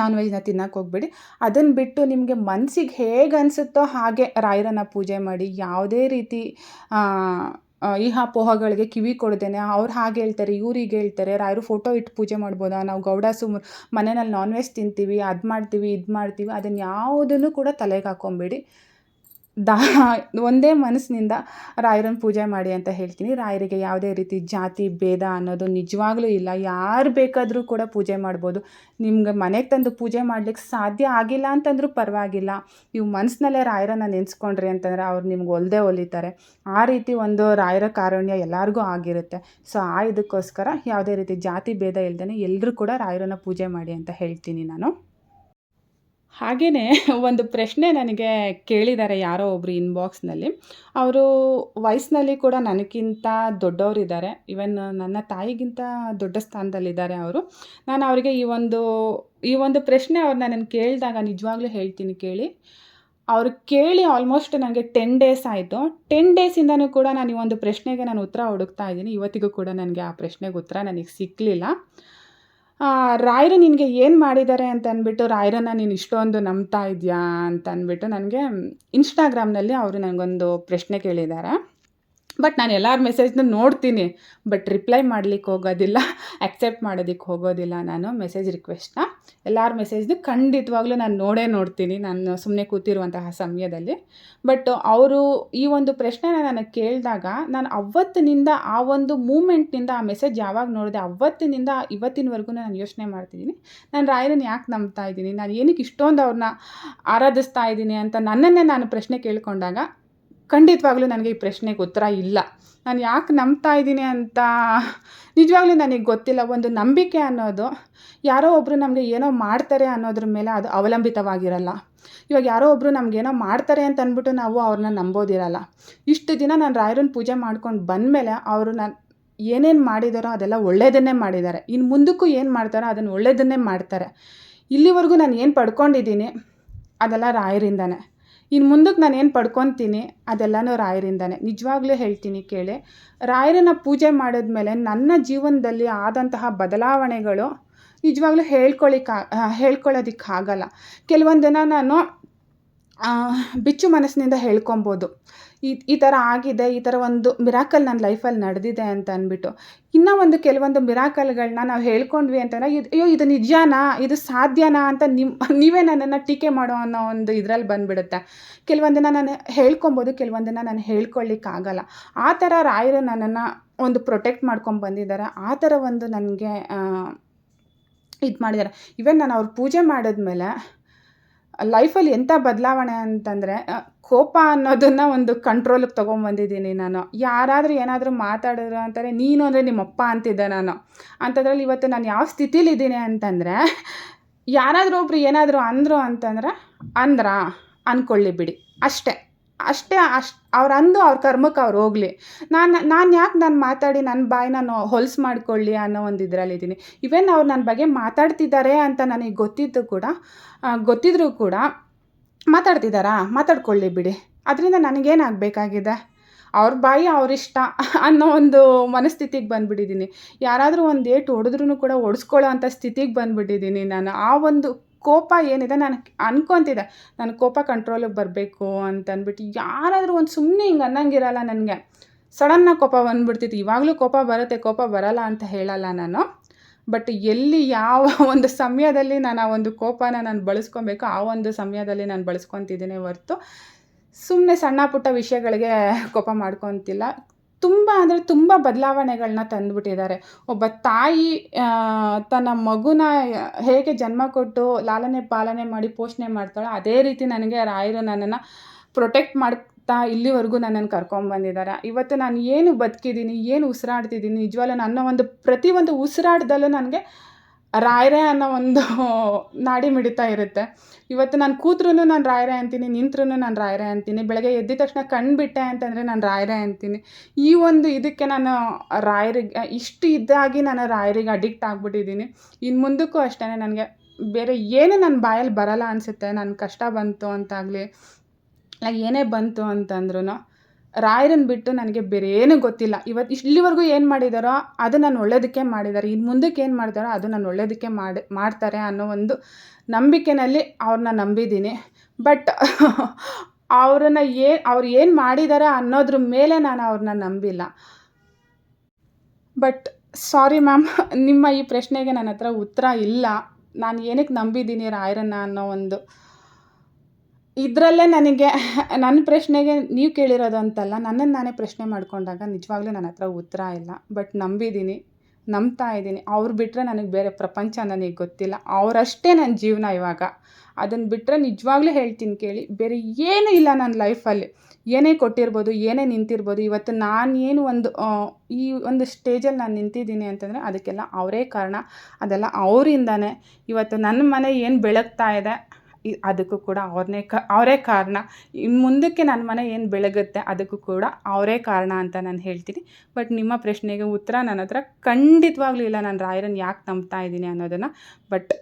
ನಾನ್ ವೆಜ್ನ ತಿನ್ನಕ್ಕೆ ಹೋಗ್ಬೇಡಿ. ಅದನ್ನು ಬಿಟ್ಟು ನಿಮಗೆ ಮನಸ್ಸಿಗೆ ಹೇಗೆ ಅನಿಸುತ್ತೋ ಹಾಗೆ ರಾಯರನ್ನು ಪೂಜೆ ಮಾಡಿ, ಯಾವುದೇ ರೀತಿ ಇಹಾಪೋಹಗಳಿಗೆ ಕಿವಿ ಕೊಡ್ದೇನೆ ಅವ್ರು ಹಾಗೆ ಹೇಳ್ತಾರೆ, ಇವ್ರಿಗೆ ಹೇಳ್ತಾರೆ, ರಾಯರು ಫೋಟೋ ಇಟ್ಟು ಪೂಜೆ ಮಾಡ್ಬೋದಾ? ನಾವು ಗೌಡಾಸು ಮನೆಯಲ್ಲಿ ನಾನ್ ವೆಜ್ ತಿಂತೀವಿ, ಅದು ಮಾಡ್ತೀವಿ, ಇದು ಮಾಡ್ತೀವಿ ಅದನ್ನು ಯಾವುದನ್ನು ಕೂಡ ತಲೆಗೆ ಹಾಕ್ಕೊಂಬೇಡಿ ದಾ ಒಂದೇ ಮನಸ್ಸಿನಿಂದ ರಾಯರನ್ನ ಪೂಜೆ ಮಾಡಿ ಅಂತ ಹೇಳ್ತೀನಿ. ರಾಯರಿಗೆ ಯಾವುದೇ ರೀತಿ ಜಾತಿ, ಭೇದ ಅನ್ನೋದು ನಿಜವಾಗ್ಲೂ ಇಲ್ಲ. ಯಾರು ಬೇಕಾದರೂ ಕೂಡ ಪೂಜೆ ಮಾಡ್ಬೋದು. ನಿಮ್ಗೆ ಮನೆಗೆ ತಂದು ಪೂಜೆ ಮಾಡ್ಲಿಕ್ಕೆ ಸಾಧ್ಯ ಆಗಿಲ್ಲ ಅಂತಂದರೂ ಪರವಾಗಿಲ್ಲ. ನೀವು ಮನಸ್ಸಿನಲ್ಲೇ ರಾಯರನ್ನು ನೆನೆಸ್ಕೊಂಡ್ರಿ ಅಂತಂದರೆ ಅವ್ರು ನಿಮ್ಗೆ ಒಲ್ದೇ ಒಲಿತಾರೆ. ಆ ರೀತಿ ಒಂದು ರಾಯರ ಕಾರುಣ್ಯ ಎಲ್ಲರಿಗೂ ಆಗಿರುತ್ತೆ. ಸೊ, ಆ ಇದಕ್ಕೋಸ್ಕರ ಯಾವುದೇ ರೀತಿ ಜಾತಿ, ಭೇದ ಇಲ್ದೇ ಎಲ್ಲರೂ ಕೂಡ ರಾಯರನ್ನು ಪೂಜೆ ಮಾಡಿ ಅಂತ ಹೇಳ್ತೀನಿ ನಾನು. ಹಾಗೆಯೇ ಒಂದು ಪ್ರಶ್ನೆ ನನಗೆ ಕೇಳಿದ್ದಾರೆ ಯಾರೋ ಒಬ್ಬರು ಇನ್ಬಾಕ್ಸ್ನಲ್ಲಿ ಅವರು ವಯಸ್ಸಿನಲ್ಲಿ ಕೂಡ ನನಗಿಂತ ದೊಡ್ಡವರಿದ್ದಾರೆ. ಇವನ್ ನನ್ನ ತಾಯಿಗಿಂತ ದೊಡ್ಡ ಸ್ಥಾನದಲ್ಲಿದ್ದಾರೆ ಅವರು. ನಾನು ಅವರಿಗೆ ಈ ಒಂದು ಈ ಒಂದು ಪ್ರಶ್ನೆ ಅವ್ರು ನನ್ನನ್ನು ಕೇಳಿದಾಗ ನಿಜವಾಗ್ಲೂ ಹೇಳ್ತೀನಿ ಕೇಳಿ. ಅವರು ಕೇಳಿ ಆಲ್ಮೋಸ್ಟ್ ನನಗೆ ಟೆನ್ ಡೇಸ್ ಆಯಿತು. ಟೆನ್ ಡೇಸಿಂದನೂ ಕೂಡ ನಾನು ಈ ಒಂದು ಪ್ರಶ್ನೆಗೆ ನಾನು ಉತ್ತರ ಹುಡುಕ್ತಾ ಇದ್ದೀನಿ. ಇವತ್ತಿಗೂ ಕೂಡ ನನಗೆ ಆ ಪ್ರಶ್ನೆಗೆ ಉತ್ತರ ನನಗೆ ಸಿಕ್ಕಲಿಲ್ಲ ರಾಯರು ನಿನಗೆ ಏನು ಮಾಡಿದ್ದಾರೆ ಅಂತ ಅಂದ್ಬಿಟ್ಟು ರಾಯರನ್ನ ನೀನು ಇಷ್ಟೊಂದು ನಂಬ್ತಾ ಇದೆಯಾ ಅಂತ ಅಂದ್ಬಿಟ್ಟು ನನಗೆ ಇನ್ಸ್ಟಾಗ್ರಾಮ್ನಲ್ಲಿ ಅವರು ನನಗೊಂದು ಪ್ರಶ್ನೆ ಕೇಳಿದ್ದಾರೆ ಬಟ್ ನಾನು ಎಲ್ಲರ ಮೆಸೇಜ್ನ ನೋಡ್ತೀನಿ. ಬಟ್ ರಿಪ್ಲೈ ಮಾಡ್ಲಿಕ್ಕೆ ಹೋಗೋದಿಲ್ಲ. ಆಕ್ಸೆಪ್ಟ್ ಮಾಡೋದಕ್ಕೆ ಹೋಗೋದಿಲ್ಲ ನಾನು ಮೆಸೇಜ್ ರಿಕ್ವೆಸ್ಟ್ನ ಎಲ್ಲರ ಮೆಸೇಜ್ನ ಖಂಡಿತವಾಗ್ಲೂ ನಾನು ನೋಡೇ ನೋಡ್ತೀನಿ. ನಾನು ಸುಮ್ಮನೆ ಕೂತಿರುವಂತಹ ಸಮಯದಲ್ಲಿ. ಬಟ್ ಅವರು ಈ ಒಂದು ಪ್ರಶ್ನೆನ ನನಗೆ ಕೇಳಿದಾಗ ನಾನು ಅವತ್ತಿನಿಂದ ಆ ಒಂದು ಮೂಮೆಂಟ್ನಿಂದ ಆ ಮೆಸೇಜ್ ಯಾವಾಗ ನೋಡಿದೆ ಅವತ್ತಿನಿಂದ ಇವತ್ತಿನವರೆಗೂ ನಾನು ಯೋಚನೆ ಮಾಡ್ತಿದ್ದೀನಿ. ನಾನು ರಾಯರನ್ನು ಯಾಕೆ ನಂಬ್ತಾ ಇದ್ದೀನಿ? ನಾನು ಏನಕ್ಕೆ ಇಷ್ಟೊಂದು ಅವ್ರನ್ನ ಆರಾಧಿಸ್ತಾ ಇದ್ದೀನಿ ಅಂತ ನನ್ನನ್ನೇ ನಾನು ಪ್ರಶ್ನೆ ಕೇಳ್ಕೊಂಡಾಗ ಖಂಡಿತವಾಗ್ಲೂ ನನಗೆ ಈ ಪ್ರಶ್ನೆಗೆ ಉತ್ತರ ಇಲ್ಲ. ನಾನು ಯಾಕೆ ನಂಬ್ತಾ ಇದ್ದೀನಿ ಅಂತ ನಿಜವಾಗ್ಲೂ ನನಗೆ ಗೊತ್ತಿಲ್ಲ. ಒಂದು ನಂಬಿಕೆ ಅನ್ನೋದು ಯಾರೋ ಒಬ್ಬರು ನಮಗೆ ಏನೋ ಮಾಡ್ತಾರೆ ಅನ್ನೋದ್ರ ಮೇಲೆ ಅದು ಅವಲಂಬಿತವಾಗಿರಲ್ಲ. ಇವಾಗ ಯಾರೋ ಒಬ್ಬರು ನಮಗೇನೋ ಮಾಡ್ತಾರೆ ಅಂತ ಅಂದ್ಬಿಟ್ಟು ನಾವು ಅವ್ರನ್ನ ನಂಬೋದಿರಲ್ಲ. ಇಷ್ಟು ದಿನ ನಾನು ರಾಯರನ್ನ ಪೂಜೆ ಮಾಡ್ಕೊಂಡು ಬಂದಮೇಲೆ ಅವರು ನಾನು ಏನೇನು ಮಾಡಿದಾರೋ ಅದೆಲ್ಲ ಒಳ್ಳೆಯದನ್ನೇ ಮಾಡಿದ್ದಾರೆ. ಇನ್ನು ಮುಂದಕ್ಕೂ ಏನು ಮಾಡ್ತಾರೋ ಅದನ್ನು ಒಳ್ಳೆಯದನ್ನೇ ಮಾಡ್ತಾರೆ. ಇಲ್ಲಿವರೆಗೂ ನಾನು ಏನು ಪಡ್ಕೊಂಡಿದ್ದೀನಿ ಅದೆಲ್ಲ ರಾಯರಿಂದನೇ. ಇನ್ನು ಮುಂದಕ್ಕೆ ನಾನು ಏನು ಪಡ್ಕೊತೀನಿ? ಅದೆಲ್ಲನೂ ರಾಯರಿಂದನೇ. ನಿಜವಾಗ್ಲೂ ಹೇಳ್ತೀನಿ ಕೇಳಿ. ರಾಯರನ್ನ ಪೂಜೆ ಮಾಡಿದ್ಮೇಲೆ ನನ್ನ ಜೀವನದಲ್ಲಿ ಆದಂತಹ ಬದಲಾವಣೆಗಳು ನಿಜವಾಗ್ಲೂ ಹೇಳ್ಕೊಳಿಕ್ಕೆ ಹೇಳ್ಕೊಳ್ಳೋದಕ್ಕಾಗಲ್ಲ ಕೆಲವೊಂದನ್ನು ನಾನು ಬಿಚ್ಚು ಮನಸ್ಸಿನಿಂದ ಹೇಳ್ಕೊಬೋದು. ಈ ಈ ಥರ ಆಗಿದೆ, ಈ ಥರ ಒಂದು ಮಿರಾಕಲ್ ನನ್ನ ಲೈಫಲ್ಲಿ ನಡೆದಿದೆ ಅಂತ ಅಂದ್ಬಿಟ್ಟು. ಇನ್ನೂ ಒಂದು ಕೆಲವೊಂದು ಮಿರಾಕಲ್ಗಳನ್ನ ನಾವು ಹೇಳ್ಕೊಂಡ್ವಿ ಅಂತಂದ್ರೆ, ಇದು, ಅಯ್ಯೋ, ಇದು ನಿಜಾನಾ, ಇದು ಸಾಧ್ಯನಾ ಅಂತ ನಿಮ್ಮ ನೀವೇ ನನ್ನನ್ನು ಟೀಕೆ ಮಾಡೋ ಅನ್ನೋ ಒಂದು ಇದರಲ್ಲಿ ಬಂದುಬಿಡುತ್ತೆ. ಕೆಲವೊಂದನ್ನು ನಾನು ಹೇಳ್ಕೊಬೋದು, ಕೆಲವೊಂದನ್ನು ನಾನು ಹೇಳ್ಕೊಳ್ಳಿಕ್ಕಾಗಲ್ಲ ಆ ಥರ ರಾಯರು ನನ್ನನ್ನು ಒಂದು ಪ್ರೊಟೆಕ್ಟ್ ಮಾಡ್ಕೊಂಡು ಬಂದಿದ್ದಾರೆ. ಆ ಥರ ಒಂದು ನನಗೆ ಇದು ಮಾಡಿದ್ದಾರೆ. ಇವನ್ ನಾನು ಅವ್ರು ಪೂಜೆ ಮಾಡಿದ್ಮೇಲೆ ಲೈಫಲ್ಲಿ ಎಂಥ ಬದಲಾವಣೆ ಅಂತಂದರೆ ಕೋಪ ಅನ್ನೋದನ್ನು ಒಂದು ಕಂಟ್ರೋಲಿಗೆ ತೊಗೊಂಬಂದಿದ್ದೀನಿ ನಾನು. ಯಾರಾದರೂ ಏನಾದರೂ ಮಾತಾಡಿದ್ರು ಅಂತಾರೆ, ನೀನು ಅಂದರೆ ನಿಮ್ಮಪ್ಪ ಅಂತಿದ್ದೆ ನಾನು. ಅಂಥದ್ರಲ್ಲಿ ಇವತ್ತು ನಾನು ಯಾವ ಸ್ಥಿತಿಲಿದ್ದೀನಿ ಅಂತಂದರೆ, ಯಾರಾದರೂ ಒಬ್ರು ಏನಾದರೂ ಅಂದರು ಅಂತಂದ್ರೆ, ಅಂದ್ರಾ ಅಂದ್ಕೊಳ್ಳಿ ಬಿಡಿ. ಅಷ್ಟೇ. ಅಷ್ಟೇ, ಅಷ್ಟು, ಅವ್ರು ಅಂದು ಅವ್ರ ಕರ್ಮಕ್ಕೆ ಅವ್ರು ಹೋಗಲಿ. ನಾನು ನಾನು ಯಾಕೆ ನಾನು ಮಾತಾಡಿ ನನ್ನ ಬಾಯಿ ನಾನು ಹೊಲ್ಸು ಮಾಡ್ಕೊಳ್ಳಿ ಅನ್ನೋ ಒಂದು ಇದರಲ್ಲಿದ್ದೀನಿ. ಇವೆನ್ ಅವ್ರು ನನ್ನ ಬಗ್ಗೆ ಮಾತಾಡ್ತಿದ್ದಾರೆ ಅಂತ ನನಗೆ ಗೊತ್ತಿದ್ದು ಕೂಡ ಗೊತ್ತಿದ್ರೂ ಕೂಡ ಮಾತಾಡ್ತಿದ್ದಾರಾ ಮಾತಾಡ್ಕೊಳ್ಳಿ ಬಿಡಿ. ಅದರಿಂದ ನನಗೇನಾಗಬೇಕಾಗಿದೆ? ಅವ್ರ ಬಾಯಿ ಅವರಿಷ್ಟ ಅನ್ನೋ ಒಂದು ಮನಸ್ಥಿತಿಗೆ ಬಂದುಬಿಟ್ಟಿದ್ದೀನಿ. ಯಾರಾದರೂ ಒಂದು ಏಟು ಹೊಡೆದ್ರೂ ಕೂಡ ಒಡ್ಸ್ಕೊಳ್ಳೋ ಅಂಥ ಸ್ಥಿತಿಗೆ ಬಂದುಬಿಟ್ಟಿದ್ದೀನಿ ನಾನು. ಆ ಒಂದು ಕೋಪ ಏನಿದೆ ನಾನು ಅನ್ಕೊತಿದ್ದೆ. ನನ್ನ ಕೋಪ ಕಂಟ್ರೋಲಿಗೆ ಬರಬೇಕು ಅಂತಂದ್ಬಿಟ್ಟು ಯಾರಾದರೂ ಒಂದು ಸುಮ್ಮನೆ ಹಿಂಗೆ ಅನ್ನಂಗಿರಲ್ಲ ನನಗೆ. ಸಡನ್ನಾಗಿ ಕೋಪ ಬಂದುಬಿಡ್ತಿತ್ತು. ಇವಾಗಲೂ ಕೋಪ ಬರುತ್ತೆ, ಕೋಪ ಬರಲ್ಲ ಅಂತ ಹೇಳಲ್ಲ ನಾನು. ಬಟ್ ಎಲ್ಲಿ ಯಾವ ಒಂದು ಸಮಯದಲ್ಲಿ ನಾನು ಆ ಒಂದು ಕೋಪನ ನಾನು ಬಳಸ್ಕೊಬೇಕು, ಆ ಒಂದು ಸಮಯದಲ್ಲಿ ನಾನು ಬಳಸ್ಕೊತಿದ್ದೀನಿ ಹೊರ್ತು ಸುಮ್ಮನೆ ಸಣ್ಣ ಪುಟ್ಟ ವಿಷಯಗಳಿಗೆ ಕೋಪ ಮಾಡ್ಕೊತಿಲ್ಲ. ತುಂಬ ಅಂದರೆ ತುಂಬ ಬದಲಾವಣೆಗಳನ್ನ ತಂದುಬಿಟ್ಟಿದ್ದಾರೆ. ಒಬ್ಬ ತಾಯಿ ತನ್ನ ಮಗುನ ಹೇಗೆ ಜನ್ಮ ಕೊಟ್ಟು ಲಾಲನೆ ಪಾಲನೆ ಮಾಡಿ ಪೋಷಣೆ ಮಾಡ್ತಾಳೋ ಅದೇ ರೀತಿ ನನಗೆ ರಾಯರು ನನ್ನನ್ನು ಪ್ರೊಟೆಕ್ಟ್ ಮಾಡ್ತಾ ಇಲ್ಲಿವರೆಗೂ ನನ್ನನ್ನು ಕರ್ಕೊಂಬಂದಿದ್ದಾರೆ ಇವತ್ತು ನಾನು ಏನು ಬದುಕಿದ್ದೀನಿ, ಏನು ಉಸಿರಾಡ್ತಿದ್ದೀನಿ, ನಿಜವಾಗ್ಲೂ ನನ್ನ ಒಂದು ಪ್ರತಿಯೊಂದು ಉಸಿರಾಡ್ದಲ್ಲೂ ನನಗೆ ರಾಯರೇ ಅನ್ನೋ ಒಂದು ನಾಡಿ ಮಿಡಿತ ಇರುತ್ತೆ. ಇವತ್ತು ನಾನು ಕೂತ್ರೂ ನಾನು ರಾಯರೇ ಅಂತೀನಿ ನಿಂತ್ರೂ ನಾನು ರಾಯರೇ ಅಂತೀನಿ, ಬೆಳಗ್ಗೆ ಎದ್ದ ತಕ್ಷಣ ಕಣ್ಣು ಬಿಟ್ಟೆ ಅಂತಂದರೆ ನಾನು ರಾಯರೇ ಅಂತೀನಿ. ಈ ಒಂದು ಇದಕ್ಕೆ ನಾನು ರಾಯರಿಗೆ, ಇಷ್ಟು ಇದಾಗಿ ನಾನು ರಾಯರಿಗೆ ಅಡಿಕ್ಟ್ ಆಗಿಬಿಟ್ಟಿದ್ದೀನಿ. ಇನ್ನು ಮುಂದಕ್ಕೂ ಅಷ್ಟೇ ನನಗೆ ಬೇರೆ ಏನು ನನ್ನ ಬಾಯಲ್ಲಿ ಬರಲ್ಲ ಅನಿಸುತ್ತೆ ನನ್ನ ಕಷ್ಟ ಬಂತು ಅಂತಾಗಲಿ, ಏನೇ ಬಂತು ಅಂತಂದ್ರೂ ರಾಯರನ್ನ ಬಿಟ್ಟು ನನಗೆ ಬೇರೆ ಏನೂ ಗೊತ್ತಿಲ್ಲ. ಇವತ್ತು ಇಲ್ಲಿವರೆಗೂ ಏನು ಮಾಡಿದಾರೋ ಅದು ನಾನು ಒಳ್ಳೇದಕ್ಕೆ ಮಾಡಿದ್ದಾರೆ ಇನ್ನು ಮುಂದಕ್ಕೆ ಏನು ಮಾಡ್ತಾರೋ ಅದು ನಾನು ಒಳ್ಳೇದಕ್ಕೆ ಮಾಡಿ, ಮಾಡ್ತಾರೆ ಅನ್ನೋ ಒಂದು ನಂಬಿಕೆಯಲ್ಲಿ ಅವ್ರನ್ನ ನಂಬಿದ್ದೀನಿ. ಬಟ್ ಅವ್ರನ್ನ ಏ, ಅವ್ರು ಏನು ಮಾಡಿದ್ದಾರೆ ಅನ್ನೋದ್ರ ಮೇಲೆ ನಾನು ಅವ್ರನ್ನ ನಂಬಿಲ್ಲ. ಬಟ್ ಸಾರಿ ಮ್ಯಾಮ್, ನಿಮ್ಮ ಈ ಪ್ರಶ್ನೆಗೆ ನನ್ನ ಹತ್ರ ಉತ್ತರ ಇಲ್ಲ. ನಾನು ಏನಕ್ಕೆ ನಂಬಿದ್ದೀನಿ ರಾಯರನ್ನ ಅನ್ನೋ ಒಂದು ಇದರಲ್ಲೇ ನನಗೆ ನನ್ನ ಪ್ರಶ್ನೆಗೆ ನೀವು ಕೇಳಿರೋದು ಅಂತಲ್ಲ ನನ್ನನ್ನು ನಾನೇ ಪ್ರಶ್ನೆ ಮಾಡಿಕೊಂಡಾಗ ನಿಜವಾಗ್ಲೂ ನನ್ನ ಹತ್ರ ಉತ್ತರ ಇಲ್ಲ. ಬಟ್ ನಂಬಿದ್ದೀನಿ ನಂಬ್ತಾ ಇದ್ದೀನಿ ಅವ್ರು ಬಿಟ್ಟರೆ ನನಗೆ ಬೇರೆ ಪ್ರಪಂಚ ನನಗೆ ಗೊತ್ತಿಲ್ಲ. ಅವರಷ್ಟೇ ನನ್ನ ಜೀವನ ಇವಾಗ. ಅದನ್ನು ಬಿಟ್ಟರೆ ನಿಜವಾಗ್ಲೂ ಹೇಳ್ತೀನಿ ಕೇಳಿ, ಬೇರೆ ಏನೂ ಇಲ್ಲ ನನ್ನ ಲೈಫಲ್ಲಿ. ಏನೇ ಕೊಟ್ಟಿರ್ಬೋದು, ಏನೇ ನಿಂತಿರ್ಬೋದು, ಇವತ್ತು ನಾನು ಏನು ಒಂದು ಈ ಒಂದು ಸ್ಟೇಜಲ್ಲಿ ನಾನು ನಿಂತಿದ್ದೀನಿ ಅಂತಂದರೆ ಅದಕ್ಕೆಲ್ಲ ಅವರೇ ಕಾರಣ. ಅದೆಲ್ಲ ಅವರಿಂದನೇ. ಇವತ್ತು ನನ್ನ ಮನೆ ಏನು ಬೆಳಗ್ತಾ ಇದೆ ಅದಕ್ಕೂ ಕೂಡ ಅವ್ರನ್ನೇ ಕ, ಅವರೇ ಕಾರಣ. ಇನ್ನು ಮುಂದಕ್ಕೆ ನನ್ನ ಮನೆ ಏನು ಬೆಳಗುತ್ತೆ ಅದಕ್ಕೂ ಕೂಡ ಅವರೇ ಕಾರಣ ಅಂತ ನಾನು ಹೇಳ್ತೀನಿ. ಬಟ್ ನಿಮ್ಮ ಪ್ರಶ್ನೆಗೆ ಉತ್ತರ ನನ್ನ ಹತ್ರ ಖಂಡಿತವಾಗ್ಲೂ ಇಲ್ಲ. ನಾನು ರಾಯರನ್ನು ಯಾಕೆ ನಂಬ್ತಾ ಇದ್ದೀನಿ ಅನ್ನೋದನ್ನು. ಬಟ್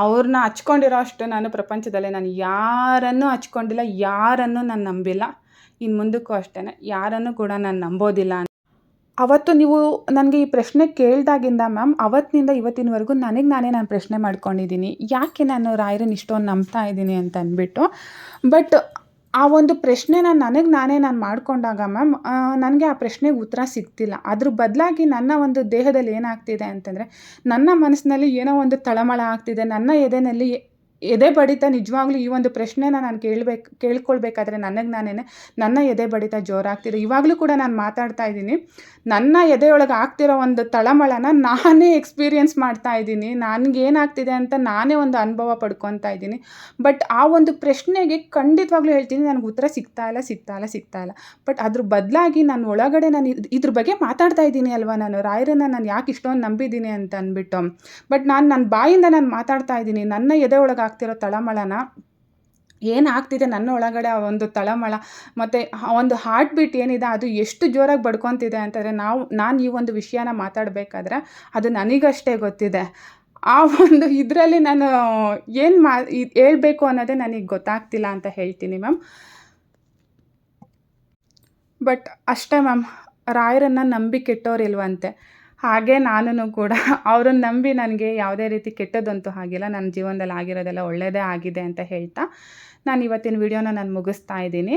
ಅವ್ರನ್ನ ಹಚ್ಕೊಂಡಿರೋ ಅಷ್ಟು ನಾನು ಪ್ರಪಂಚದಲ್ಲೇ ನಾನು ಯಾರನ್ನೂ ಹಚ್ಕೊಂಡಿಲ್ಲ, ಯಾರನ್ನೂ ನಾನು ನಂಬಿಲ್ಲ. ಇನ್ನು ಮುಂದಕ್ಕೂ ಅಷ್ಟೇ ಯಾರನ್ನು ಕೂಡ ನಾನು ನಂಬೋದಿಲ್ಲ ಅವತ್ತು ನೀವು ನನಗೆ ಈ ಪ್ರಶ್ನೆ ಕೇಳಿದಾಗಿಂದ ಮ್ಯಾಮ್, ಅವತ್ತಿನಿಂದ ಇವತ್ತಿನವರೆಗೂ ನನಗೆ ನಾನೇ ನಾನು ಪ್ರಶ್ನೆ ಮಾಡ್ಕೊಂಡಿದ್ದೀನಿ. ಯಾಕೆ ನಾನು ರಾಯರನ್ನ ಇಷ್ಟೊಂದು ನಂಬ್ತಾ ಇದ್ದೀನಿ ಅಂತ ಅಂದ್ಬಿಟ್ಟು. ಬಟ್ ಆ ಒಂದು ಪ್ರಶ್ನೆನ ನನಗೆ ನಾನೇ ನಾನು ಮಾಡಿಕೊಂಡಾಗ ಮ್ಯಾಮ್ ನನಗೆ ಆ ಪ್ರಶ್ನೆಗೆ ಉತ್ತರ ಸಿಗ್ತಿಲ್ಲ. ಅದ್ರ ಬದಲಾಗಿ ನನ್ನ ಒಂದು ದೇಹದಲ್ಲಿ ಏನಾಗ್ತಿದೆ ಅಂತಂದರೆ, ನನ್ನ ಮನಸ್ಸಿನಲ್ಲಿ ಏನೋ ಒಂದು ತಳಮಳ ಆಗ್ತಿದೆ. ನನ್ನ ಎದೆನಲ್ಲಿ ಎದೆ ಬಡಿತ ನಿಜವಾಗ್ಲೂ ಈ ಒಂದು ಪ್ರಶ್ನೆನ ನಾನು ಕೇಳಬೇಕು, ಕೇಳ್ಕೊಳ್ಬೇಕಾದ್ರೆ ನನಗೆ ನಾನೇ ನನ್ನ ಎದೆ ಬಡಿತ ಜೋರಾಗ್ತಿದೆ. ಇವಾಗಲೂ ಕೂಡ ನಾನು ಮಾತಾಡ್ತಾ ಇದ್ದೀನಿ. ನನ್ನ ಎದೆಯೊಳಗೆ ಆಗ್ತಿರೋ ಒಂದು ತಳಮಳನ ನಾನೇ ಎಕ್ಸ್ಪೀರಿಯೆನ್ಸ್ ಮಾಡ್ತಾ ಇದ್ದೀನಿ. ನನಗೇನಾಗ್ತಿದೆ ಅಂತ ನಾನೇ ಒಂದು ಅನುಭವ ಪಡ್ಕೊತಾ ಇದ್ದೀನಿ. ಬಟ್ ಆ ಒಂದು ಪ್ರಶ್ನೆಗೆ ಖಂಡಿತವಾಗ್ಲೂ ಹೇಳ್ತೀನಿ, ನನಗೆ ಉತ್ತರ ಸಿಗ್ತಾ ಇಲ್ಲ ಸಿಗ್ತಾ ಇಲ್ಲ ಸಿಗ್ತಾ ಇಲ್ಲ. ಬಟ್ ಅದ್ರ ಬದಲಾಗಿ ನಾನು ಒಳಗಡೆ ನಾನು ಇದು, ಇದ್ರ ಬಗ್ಗೆ ಮಾತಾಡ್ತಾ ಇದ್ದೀನಿ ಅಲ್ವಾ ನಾನು? ರಾಯರನ್ನ ನಾನು ಯಾಕೆ ಇಷ್ಟೊಂದು ನಂಬಿದ್ದೀನಿ ಅಂತ ಅಂದ್ಬಿಟ್ಟು ಬಟ್ ನಾನು ನನ್ನ ಬಾಯಿಂದ ನಾನು ಮಾತಾಡ್ತಾ ಇದ್ದೀನಿ. ನನ್ನ ಎದೆ ಒಳಗೆ ಆಗ್ತಿರೋ ತಳಮಳನ ಏನಾಗ್ತಿದೆ ನನ್ನ ಒಳಗಡೆ ಆ ಒಂದು ತಳಮಳ? ಮತ್ತು ಒಂದು ಹಾರ್ಟ್ ಬೀಟ್ ಏನಿದೆ, ಅದು ಎಷ್ಟು ಜೋರಾಗಿ ಬಡ್ಕೊತಿದೆ ಅಂತಂದರೆ ನಾವು, ನಾನು ಈ ಒಂದು ವಿಷಯನ ಮಾತಾಡಬೇಕಾದ್ರೆ ಅದು ನನಗಷ್ಟೇ ಗೊತ್ತಿದೆ. ಆ ಒಂದು ಇದರಲ್ಲಿ ನಾನು ಏನು ಮಾ ಇದು ಹೇಳ್ಬೇಕು ಅನ್ನೋದೇ ನನಗೆ ಗೊತ್ತಾಗ್ತಿಲ್ಲ ಅಂತ ಹೇಳ್ತೀನಿ ಮ್ಯಾಮ್ ಬಟ್ ಅಷ್ಟೇ ಮ್ಯಾಮ್ ರಾಯರನ್ನು ನಂಬಿ ಕೆಟ್ಟೋರಿಲ್ವಂತೆ. ಹಾಗೆ ನಾನು ಕೂಡ ಅವ್ರನ್ನ ನಂಬಿ ನನಗೆ ಯಾವುದೇ ರೀತಿ ಕೆಟ್ಟದಂತೂ ಆಗಿಲ್ಲ ನನ್ನ ಜೀವನದಲ್ಲಿ ಆಗಿರೋದೆಲ್ಲ ಒಳ್ಳೆಯದೇ ಆಗಿದೆ ಅಂತ ಹೇಳ್ತಾ ನಾನು ಇವತ್ತಿನ ವಿಡಿಯೋನ ನಾನು ಮುಗಿಸ್ತಾ ಇದ್ದೀನಿ.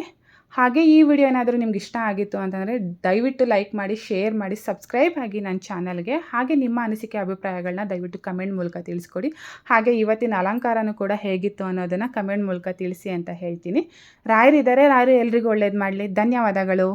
ಹಾಗೆ ಈ ವಿಡಿಯೋ ಏನಾದರೂ ನಿಮ್ಗೆ ಇಷ್ಟ ಆಗಿತ್ತು ಅಂತಂದರೆ ದಯವಿಟ್ಟು ಲೈಕ್ ಮಾಡಿ, ಶೇರ್ ಮಾಡಿ, ಸಬ್ಸ್ಕ್ರೈಬ್ ಆಗಿ ನನ್ನ ಚಾನಲ್ಗೆ. ಹಾಗೆ ನಿಮ್ಮ ಅನಿಸಿಕೆ, ಅಭಿಪ್ರಾಯಗಳನ್ನ ದಯವಿಟ್ಟು ಕಮೆಂಟ್ ಮೂಲಕ ತಿಳಿಸ್ಕೊಡಿ. ಹಾಗೆ ಇವತ್ತಿನ ಅಲಂಕಾರನೂ ಕೂಡ ಹೇಗಿತ್ತು ಅನ್ನೋದನ್ನು ಕಮೆಂಟ್ ಮೂಲಕ ತಿಳಿಸಿ ಅಂತ ಹೇಳ್ತೀನಿ. ರಾಯರಿದ್ದಾರೆ, ರಾಯರು ಎಲ್ರಿಗೂ ಒಳ್ಳೇದು ಮಾಡಲಿ. ಧನ್ಯವಾದಗಳು.